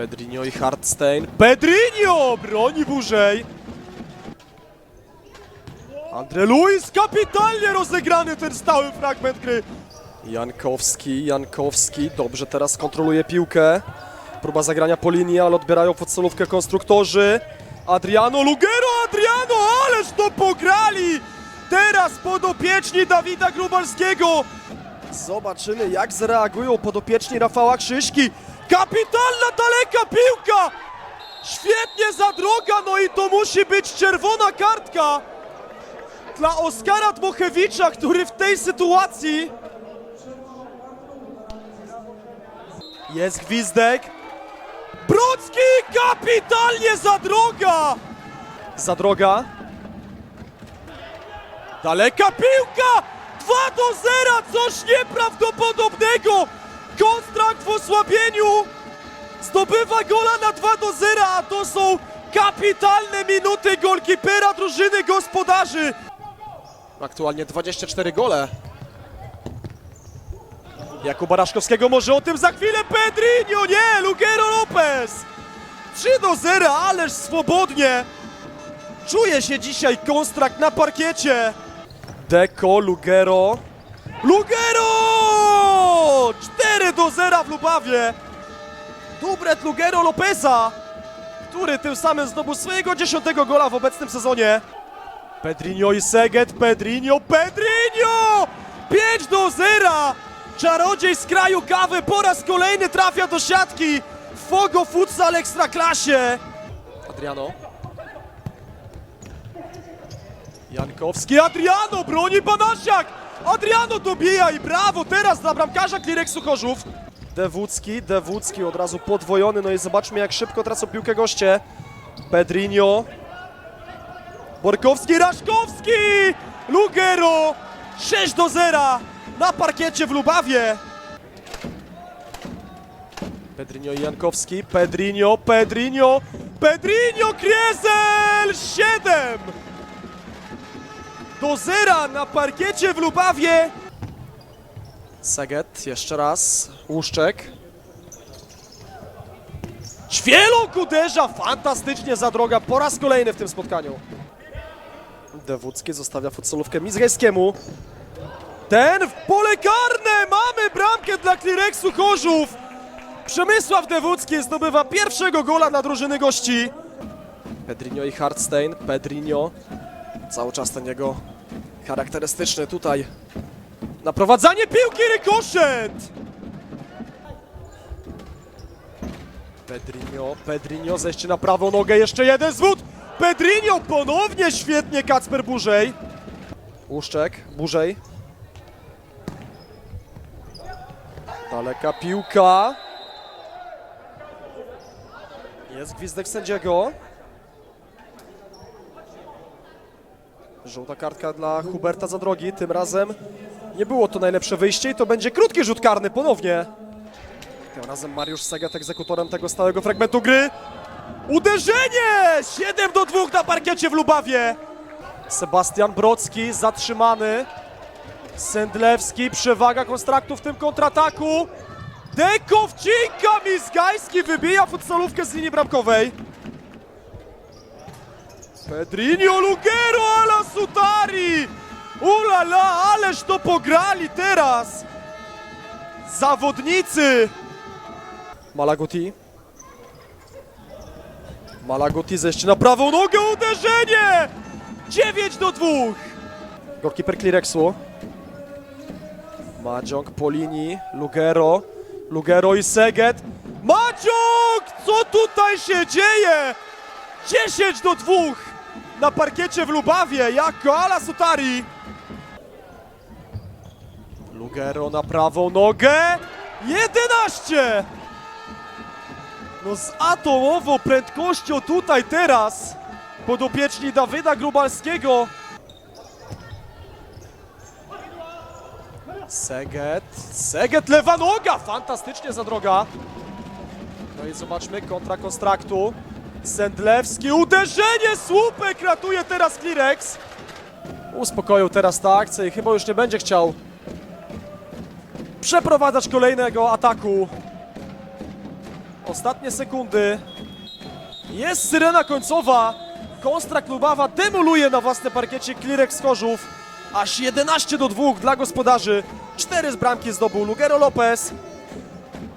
Pedrinho i Hardstein. Pedrinho broni dłużej. Andre Luis, kapitalnie rozegrany ten stały fragment gry. Jankowski, Jankowski, dobrze teraz kontroluje piłkę. Próba zagrania po linii, ale odbierają podsolówkę konstruktorzy. Adriano Lugero, Adriano, ależ to pograli! Teraz podopieczni Dawida Grubalskiego. Zobaczymy, jak zareagują podopieczni Rafała Krzyśki. Kapitalna daleka piłka! Świetnie za droga, no i to musi być czerwona kartka dla Oskara Dmochewicza, który w tej sytuacji jest gwizdek. Brocki kapitalnie za droga! Za droga. Daleka piłka! 2 do 0, coś nieprawdopodobnego! Kontrakt w osłabieniu zdobywa gola na 2 do 0, a to są kapitalne minuty golkipera drużyny gospodarzy. Aktualnie 24 gole. Jakuba Raszkowskiego może o tym za chwilę Pedrinho, nie, Lugero Lopez. 3 do 0, ależ swobodnie. Czuje się dzisiaj konstrakt na parkiecie. Deco, Lugero. Lugero! 4 do 0 w Lubawie. Dubret Lugero Lopeza, który tym samym zdobył swojego dziesiątego gola w obecnym sezonie. Pedrinho i Seget, Pedrinho, Pedrinho! 5 do 0! Czarodziej z kraju kawy po raz kolejny trafia do siatki w Fogo Futsal Ekstraklasie. Adriano. Jankowski, Adriano, broni Banasiak! Adriano dobija i brawo teraz dla bramkarza Klireksu Chorzów. Dewucki, Dewucki od razu podwojony, no i zobaczmy jak szybko tracą piłkę goście. Pedrinho, Borkowski, Raszkowski! Lugero! 6 do 0 na parkiecie w Lubawie. Pedrinho i Jankowski, Pedrinho, Pedrinho, Pedrinho, Kriezel! 7 do 0 na parkiecie w Lubawie. Seget, jeszcze raz, Łuszczek. Świeląk uderza fantastycznie za droga po raz kolejny w tym spotkaniu. Dewucki zostawia futsolówkę Mizgajskiemu. Ten w pole karne! Mamy bramkę dla Klireksu Chorzów! Przemysław Dewucki zdobywa pierwszego gola dla drużyny gości. Pedrinho i Hardstein. Pedrinho. Cały czas ten jego charakterystyczny tutaj. Naprowadzanie piłki, rykoszet! Pedrinho, Pedrinho, zejście na prawą nogę, jeszcze jeden zwód! Pedrinho ponownie świetnie, Kacper Burzej. Łuszczek, Burzej. Daleka piłka. Jest gwizdek sędziego. Żółta kartka dla Huberta za drogi. Tym razem nie było to najlepsze wyjście i to będzie krótki rzut karny ponownie. Tym razem Mariusz Segat egzekutorem tego stałego fragmentu gry. Uderzenie! 7 do 2 na parkiecie w Lubawie. Sebastian Brocki zatrzymany. Sędlewski, przewaga konstraktu w tym kontrataku. Deko wcinka, Mizgajski wybija futsalówkę z linii bramkowej. Pedrinho Lugero ala Sutari! Ulala, ależ to pograli teraz! Zawodnicy! Malaguti. Malaguti zejście na prawą nogę, uderzenie! 9 do 2! Golkiper Klireksu. Madziąg po linii, Lugero, Lugero i Seget. Madziąg! Co tutaj się dzieje? 10 do 2 na parkiecie w Lubawie, jako Ala Sutari. Lugero na prawą nogę. 11! No z atomową prędkością tutaj teraz podopieczni Dawida Grubalskiego. Seget, Seget, lewa noga, fantastycznie za droga. No i zobaczmy, kontra konstraktu. Sendlewski, uderzenie, słupek ratuje teraz Klirex. Uspokoił teraz tę akcję i chyba już nie będzie chciał przeprowadzać kolejnego ataku. Ostatnie sekundy. Jest syrena końcowa. Konstra Klubawa demoluje na własnym parkiecie Klirek z Chorzów. Aż 11 do 2 dla gospodarzy. Cztery z bramki zdobył Lugero Lopez.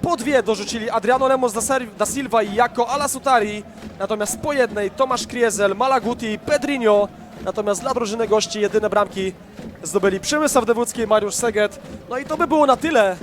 Po dwie dorzucili Adriano Lemos da, Silva i Jako Alasutari. Natomiast po jednej Tomasz Kriezel, Malaguti i Pedrinho. Natomiast dla drużyny gości jedyne bramki zdobyli Przemysław Dewódzki i Mariusz Seget. No i to by było na tyle